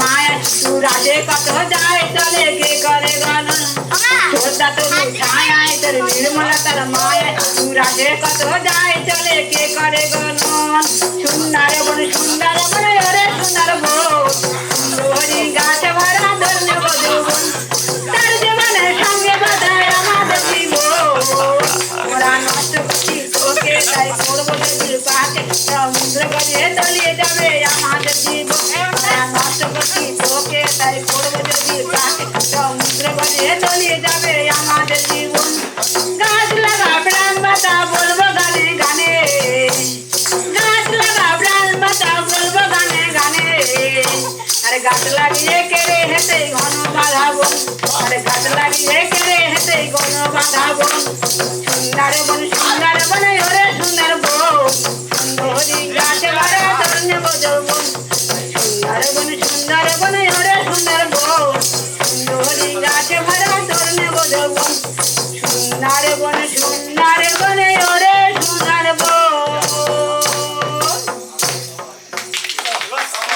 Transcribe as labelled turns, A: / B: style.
A: মায়া তু রাজে কত যায় চলে কে করে গণ? ছোটা তো ছায় তোর নির্মলা তার মায়া তু রাজে কত যায় চলে কে করে গণ? সুন্দর বন সুন্দর বন ওরে সুন্দর বোন গাছ ভরা ধন্য বধুবন। তার জীবনের সঙ্গে বাধায় আমাদের জীবন। ওরা নষ্ট করছি ওকে তাই করব পাকে সমুদ্র গড়িয়ে তলিয়ে যাবে। যদি যাবে আমাদের জীবন। গাছ লাগা প্রাণ বাতা বলব গানে গানে। গাছ লাগা বাতা বলব গানে গানে। আরে গাছ লাগিয়ে কেড়ে হেঁটে ঘন বাঁধাবো আরে গাছ লাগিয়ে কেড়ে হেঁটে ঘন বাঁধাবো সুন্দর বন। সুন্দর বনে ওরে সুন্দর বন। সুন্দরী গাছ ভরা ধন্য বজবন বন ভরা গাছ ভরা ধন্য বজবন সুন্দর বন